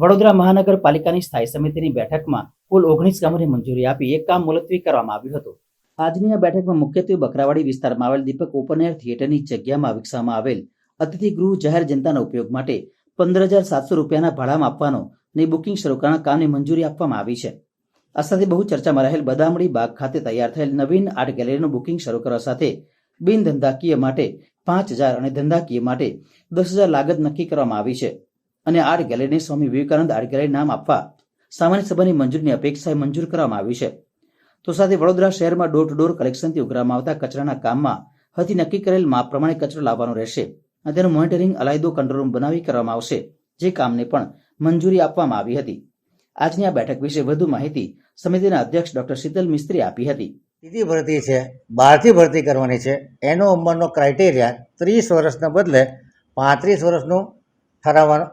વડોદરા મહાનગરપાલિકાની સ્થાયી સમિતિની બેઠકમાં કુલ ઓગણીસ કામોને મંજૂરી આપી, એક કામ મુલતવી કરવામાં આવ્યું હતું. આજની આ બેઠકમાં મુખ્યત્વે બકરાવાડી વિસ્તારમાં આવેલ દીપક ઓપન એર થિયેટરની જગ્યામાં વિકસાવવામાં આવેલ અતિથિ ગૃહ જાહેર જનતાના ઉપયોગ માટે પંદર હજાર સાતસો રૂપિયાના ભાડામાં આપવાનો ને બુકિંગ શરૂ કરવાના કામને મંજૂરી આપવામાં આવી છે. આ સાથે બહુ ચર્ચામાં રહેલ બદામડી બાગ ખાતે તૈયાર થયેલ નવીન આર્ટ ગેલેરીનું બુકિંગ શરૂ કરવા સાથે બિન ધંધાકીય માટે પાંચ હજાર અને ધંધાકીય માટે દસ હજાર લાગત નક્કી કરવામાં આવી છે. અને આર્ટ ગેલેરીને સ્વામી વિવેકાનંદ આર્ટ ગેલેરી નામ આપવા સામાન્ય સભાની મંજૂરીની અપેક્ષાએ મંજૂર કરવામાં આવી છે. તો સાથે વડોદરા શહેરમાં ડોર ટુ ડોર કલેક્શનથી ઉઘરામાં આવતા કચરાના કામમાં હતી નક્કી કરેલ માપ પ્રમાણે કચરો લાવવાનો રહેશે અને તેનું મોનિટરિંગ અલાયદો કંટ્રોલ રૂમ બનાવી કરવામાં આવશે, જે કામને પણ મંજૂરી આપવામાં આવી હતી. આજની આ બેઠક વિશે વધુ માહિતી સમિતિના અધ્યક્ષ ડોક્ટર શીતલ મિસ્ત્રી આપી હતી. સીધી ભરતી છે બહારથી ભરતી કરવાની છે, એનો ઉંમરનો ક્રાઇટેરિયા ત્રીસ વર્ષના બદલે પાંત્રીસ વર્ષનું ઠરાવવાનું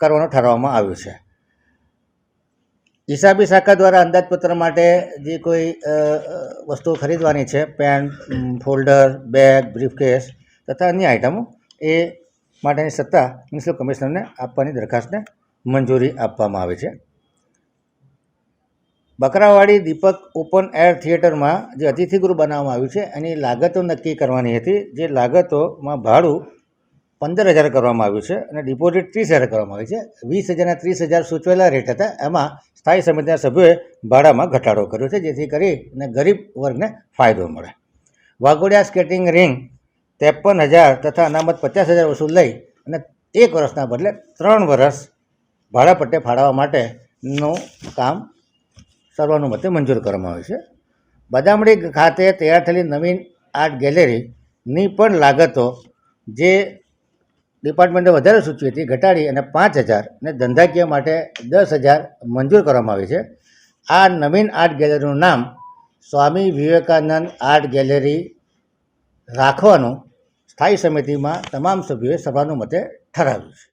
કરવાનું ઠરાવવામાં આવ્યું છે. હિસાબી શાખા દ્વારા અંદાજપત્ર માટે જે કોઈ વસ્તુઓ ખરીદવાની છે, પેન ફોલ્ડર, બેગ, બ્રીફકેસ તથા અન્ય આઇટમો એ માટેની સત્તા મ્યુનિસિપલ કમિશનરને આપવાની દરખાસ્તને મંજૂરી આપવામાં આવી છે. બકરાવાડી દીપક ઓપન એર થિયેટરમાં જે અતિથિગૃહ બનાવવામાં આવ્યું છે, એની લાગતો નક્કી કરવાની હતી, જે લાગતોમાં ભાડું પંદર હજાર કરવામાં આવ્યું છે અને ડિપોઝિટ ત્રીસ હજાર કરવામાં આવી છે. વીસ હજારના ત્રીસ હજાર સૂચવેલા રેટ હતા. એમાં સ્થાયી સમિતિના સભ્યોએ ભાડામાં ઘટાડો કર્યો છે, જેથી કરીને ગરીબ વર્ગને ફાયદો મળે. વાઘોડિયા સ્કેટિંગ રિંગ ત્રેપન હજાર તથા અનામત પચાસ હજાર વસૂલ લઈ અને એક વર્ષના બદલે ત્રણ વર્ષ ભાડા પટ્ટે ફાળવવા માટેનું કામ સર્વાનુમતે મંજૂર કરવામાં આવ્યું છે. બદામડી ખાતે તૈયાર થયેલી નવીન આર્ટ ગેલેરીની પણ લાગતો જે ડિપાર્ટમેન્ટે વધારે સૂચવી હતી, ઘટાડી અને પાંચ હજાર અને ધંધાકીય માટે દસ હજાર મંજૂર કરવામાં આવી છે. આ નવીન આર્ટ ગેલેરીનું નામ સ્વામી વિવેકાનંદ આર્ટ ગેલેરી રાખવાનું સ્થાયી સમિતિમાં તમામ સભ્યોએ સર્વાનુમતે ઠરાવ્યું છે.